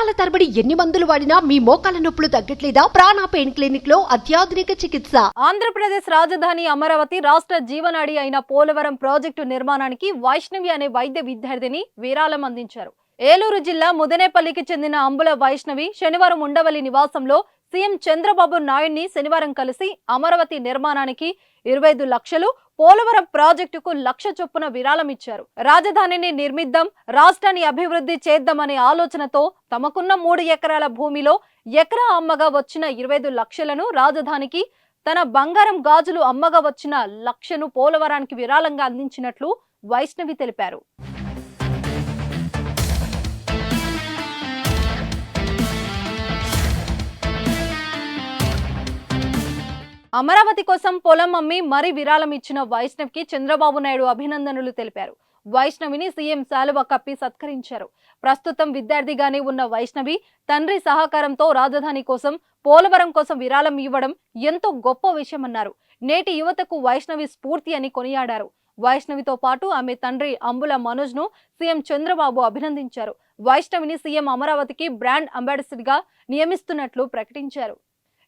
సంవత్సరాల తరబడి ఎన్ని మందులు వాడినా మీ మోకాల నొప్పులు తగ్గట్లేదా? ప్రాణ పెయిన్ క్లినిక్లో అత్యాధునిక చికిత్స. ఆంధ్రప్రదేశ్ రాజధాని అమరావతి రాష్ట్ర జీవనాడి అయిన పోలవరం ప్రాజెక్టు నిర్మాణానికి వైష్ణవి అనే వైద్య విద్యార్థిని విరాళం అందించారు. ఏలూరు జిల్లా ముదనేపల్లికి చెందిన అంబుల వైష్ణవి శనివారం ఉండవల్లి నివాసంలో సీఎం చంద్రబాబు నాయుడిని శనివారం కలిసి అమరావతి నిర్మాణానికి ఇరవై ఐదు లక్షలు పోలవరం ప్రాజెక్టుకు లక్ష చొప్పున విరాళం ఇచ్చారు రాజధానిని నిర్మిద్దాం రాష్ట్రాన్ని అభివృద్ధి చేద్దామనే ఆలోచనతో తమకున్న మూడు ఎకరాల భూమిలో ఎకరా అమ్మగా వచ్చిన ఇరవై లక్షలను రాజధానికి తన బంగారం గాజులు అమ్మగా వచ్చిన లక్షను పోలవరానికి విరాళంగా అందించినట్లు వైష్ణవి తెలిపారు. అమరావతి కోసం పొలం అమ్మి మరీ విరాళం ఇచ్చిన వైష్ణవ్కి చంద్రబాబు నాయుడు అభినందనలు తెలిపారు. వైష్ణవిని సీఎం శాలువ కప్పి సత్కరించారు. ప్రస్తుతం విద్యార్థిగానే ఉన్న వైష్ణవి తండ్రి సహకారంతో రాజధాని కోసం పోలవరం కోసం విరాళం ఇవ్వడం ఎంతో గొప్ప విషయమన్నారు. నేటి యువతకు వైష్ణవి స్ఫూర్తి అని కొనియాడారు. వైష్ణవితో పాటు ఆమె తండ్రి అంబుల మనోజ్ను సీఎం చంద్రబాబు అభినందించారు. వైష్ణవిని సీఎం అమరావతికి బ్రాండ్ అంబాసిడర్గా నియమిస్తున్నట్లు ప్రకటించారు.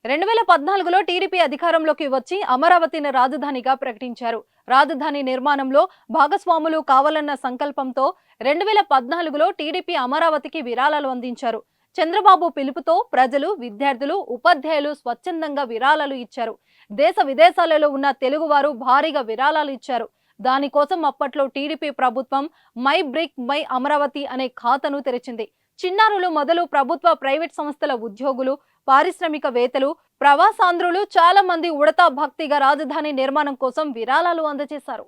రెండు వేల పద్నాలుగులో టీడీపీ అధికారంలోకి వచ్చి అమరావతిని రాజధానిగా ప్రకటించారు. రాజధాని నిర్మాణంలో భాగస్వాములు కావాలన్న సంకల్పంతో రెండు వేల పద్నాలుగులో టీడీపీ అమరావతికి విరాళాలు అందించారు. చంద్రబాబు పిలుపుతో ప్రజలు విద్యార్థులు ఉపాధ్యాయులు స్వచ్ఛందంగా విరాళాలు ఇచ్చారు. దేశ విదేశాలలో ఉన్న తెలుగువారు భారీగా విరాళాలు ఇచ్చారు. దానికోసం అప్పట్లో టీడీపీ ప్రభుత్వం మై బ్రిక్ మై అమరావతి అనే ఖాతాను తెరిచింది. చిన్నారులు మొదలు ప్రభుత్వ ప్రైవేట్ సంస్థల ఉద్యోగులు పారిశ్రామికవేత్తలు ప్రవాసాంధ్రులు చాలా మంది ఉడతా భక్తిగా రాజధాని నిర్మాణం కోసం విరాళాలు అందజేశారు.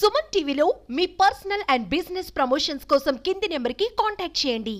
సుమన్ టీవీలో మీ పర్సనల్ అండ్ బిజినెస్ ప్రమోషన్స్ కోసం కింది నెంబర్కి కాంటాక్ట్ చేయండి.